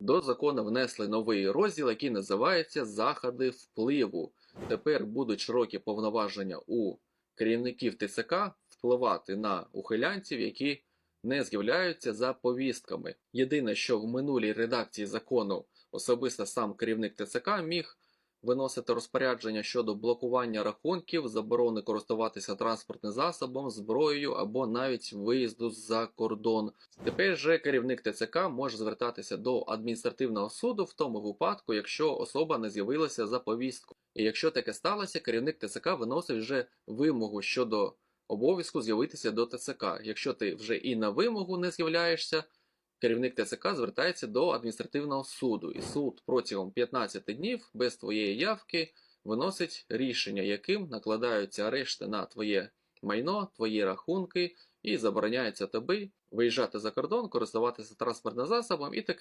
До закону внесли новий розділ, який називається Заходи впливу. Тепер будуть широкі повноваження у керівників ТЦК впливати на ухилянців, які не з'являються за повістками. Єдине, що в минулій редакції закону особисто сам керівник ТЦК міг виносити розпорядження щодо блокування рахунків, заборони користуватися транспортним засобом, зброєю або навіть виїзду за кордон. Тепер же керівник ТЦК може звертатися до адміністративного суду в тому випадку, якщо особа не з'явилася за повісткою. І якщо таке сталося, керівник ТЦК виносить вже вимогу щодо обов'язку з'явитися до ТЦК. Якщо ти вже і на вимогу не з'являєшся, керівник ТЦК звертається до адміністративного суду, і суд протягом 15 днів без твоєї явки виносить рішення, яким накладаються арешти на твоє майно, твої рахунки, і забороняється тобі виїжджати за кордон, користуватися транспортним засобом і таке